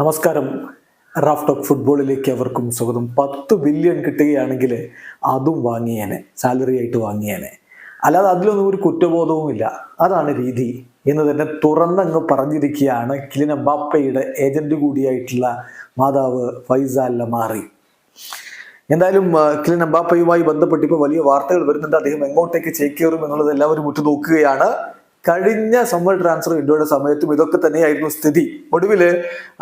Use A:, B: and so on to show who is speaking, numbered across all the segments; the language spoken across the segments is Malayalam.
A: നമസ്കാരം. റാഫ് ടോക്ക് ഫുട്ബോളിലേക്ക് അവർക്കും സ്വാഗതം. പത്ത് ബില്യൺ കിട്ടുകയാണെങ്കിൽ അതും വാങ്ങിയേനെ സാലറി ആയിട്ട് വാങ്ങിയേനെ. അല്ലാതെ അതിലൊന്നും ഒരു കുറ്റബോധവുമില്ല അതാണ് രീതി എന്ന് തന്നെ തുറന്നങ്ങ് പറഞ്ഞിരിക്കുകയാണ് കിലിൻ ബാപ്പയുടെ ഏജന്റ് കൂടിയായിട്ടുള്ള മാതാവ് ഫൈസാൽ ലമാറി. എന്തായാലും കിലിൻ എംബാപ്പയുമായി ബന്ധപ്പെട്ട് ഇപ്പോൾ വലിയ വാർത്തകൾ വരുന്നുണ്ട്. അദ്ദേഹം എങ്ങോട്ടേക്ക് ചേക്കേറും എന്നുള്ളത് എല്ലാവരും ഉറ്റുനോക്കുകയാണ്. കഴിഞ്ഞ സമ്മർ ട്രാൻസ്ഫർ വിൻഡോയുടെ സമയത്തും ഇതൊക്കെ തന്നെയായിരുന്നു സ്ഥിതി. ഒടുവിൽ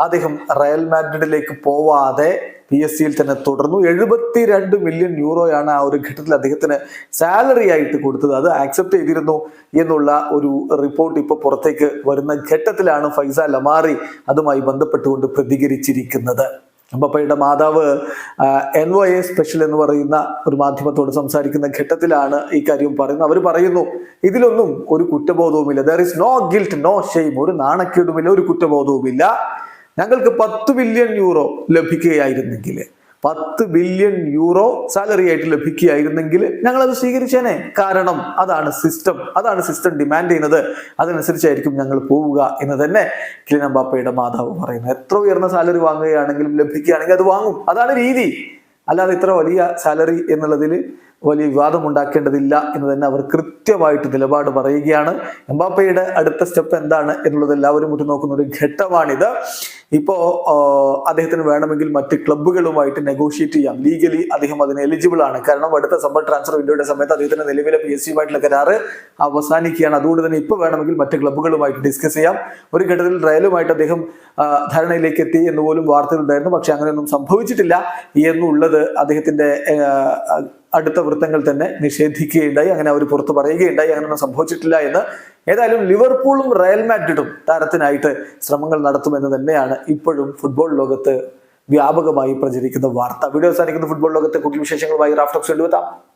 A: അദ്ദേഹം റയൽ മാഡ്രിഡിലേക്ക് പോവാതെ പി എസ് സിയിൽ തന്നെ തുടർന്നു. എഴുപത്തിരണ്ട് മില്യൺ യൂറോയാണ് ആ ഒരു ഘട്ടത്തിൽ അദ്ദേഹത്തിന് സാലറി ആയിട്ട് കൊടുത്തത്. അത് ആക്സെപ്റ്റ് ചെയ്തിരുന്നു എന്നുള്ള ഒരു റിപ്പോർട്ട് ഇപ്പോൾ പുറത്തേക്ക് വരുന്ന ഘട്ടത്തിലാണ് ഫൈസ ലമാറി അതുമായി ബന്ധപ്പെട്ടുകൊണ്ട് പ്രതികരിച്ചിരിക്കുന്നത്. എംബപ്പയുടെ മാതാവ് എൻ ഒ എ സ്പെഷ്യൽ എന്ന് പറയുന്ന ഒരു മാധ്യമത്തോട് സംസാരിക്കുന്ന ഘട്ടത്തിലാണ് ഈ കാര്യം പറയുന്നത്. അവർ പറയുന്നു ഇതിലൊന്നും ഒരു കുറ്റബോധവുമില്ല. There is no guilt no shame ഒരു നാണക്കേടുമില്ല ഒരു കുറ്റബോധവുമില്ല. ഞങ്ങൾക്ക് പത്ത് ബില്യൺ യൂറോ ലഭിക്കുകയായിരുന്നെങ്കിൽ പത്ത് ബില്യൺ യൂറോ സാലറി ആയിട്ട് ലഭിക്കുകയായിരുന്നെങ്കിൽ ഞങ്ങൾ അത് സ്വീകരിച്ചേനെ. കാരണം അതാണ് സിസ്റ്റം അതാണ് സിസ്റ്റം ഡിമാൻഡ് ചെയ്യുന്നത്. അതനുസരിച്ചായിരിക്കും ഞങ്ങൾ പോവുക എന്ന് തന്നെ കിലിൻ ബാപ്പയുടെ മാതാവ് പറയുന്നത് എത്ര ഉയർന്ന സാലറി വാങ്ങുകയാണെങ്കിലും ലഭിക്കുകയാണെങ്കിൽ അത് വാങ്ങും. അതാണ് രീതി. അല്ലാതെ ഇത്ര വലിയ സാലറി എന്നുള്ളതിൽ വലിയ വിവാദം ഉണ്ടാക്കേണ്ടതില്ല എന്ന് തന്നെ അവർ കൃത്യമായിട്ട് നിലപാട് പറയുകയാണ്. എംബാപ്പയുടെ അടുത്ത സ്റ്റെപ്പ് എന്താണ് എന്നുള്ളത് എല്ലാവരും ഉറ്റുനോക്കുന്ന ഒരു ഘട്ടമാണിത്. ഇപ്പോ അദ്ദേഹത്തിന് വേണമെങ്കിൽ മറ്റ് ക്ലബ്ബുകളുമായിട്ട് നെഗോഷിയേറ്റ് ചെയ്യാം. ലീഗലി അദ്ദേഹം അതിന് എലിജിബിൾ ആണ്. കാരണം അടുത്ത സമ്മർ ട്രാൻസ്ഫർ വിൻഡോയുടെ സമയത്ത് അദ്ദേഹത്തിന്റെ നിലവിലെ പി എസ് സിയുമായിട്ടുള്ള കരാറ് അവസാനിക്കുകയാണ്. അതുകൊണ്ട് തന്നെ ഇപ്പൊ വേണമെങ്കിൽ മറ്റ് ക്ലബ്ബുകളുമായിട്ട് ഡിസ്കസ് ചെയ്യാം. ഒരു ഘട്ടത്തിൽ റയലുമായിട്ട് അദ്ദേഹം ധാരണയിലേക്ക് എത്തി എന്ന് പോലും വാർത്തകളുണ്ടായിരുന്നു. പക്ഷെ അങ്ങനെയൊന്നും സംഭവിച്ചിട്ടില്ല. എന്നുള്ളത് അദ്ദേഹത്തിന്റെ അടുത്ത വൃത്തങ്ങൾ തന്നെ നിഷേധിക്കുകയുണ്ടായി. അങ്ങനെ അവർ പുറത്ത് പറയുകയുണ്ടായി. അങ്ങനെയൊന്നും സംഭവിച്ചിട്ടില്ല എന്ന്. ഏതായാലും ലിവർപൂളും റയൽ മാഡ്രിഡും താരത്തിനായിട്ട് ശ്രമങ്ങൾ നടത്തുമെന്ന് തന്നെയാണ് ഇപ്പോഴും ഫുട്ബോൾ ലോകത്ത് വ്യാപകമായി പ്രചരിക്കുന്ന വാർത്ത. വീഡിയോ അവസാനിക്കുന്ന. ഫുട്ബോൾ ലോകത്തെ കുട്ടി വിശേഷങ്ങളുമായി റാഫ്റ്റോക്സ് കൊണ്ടുവെത്താം.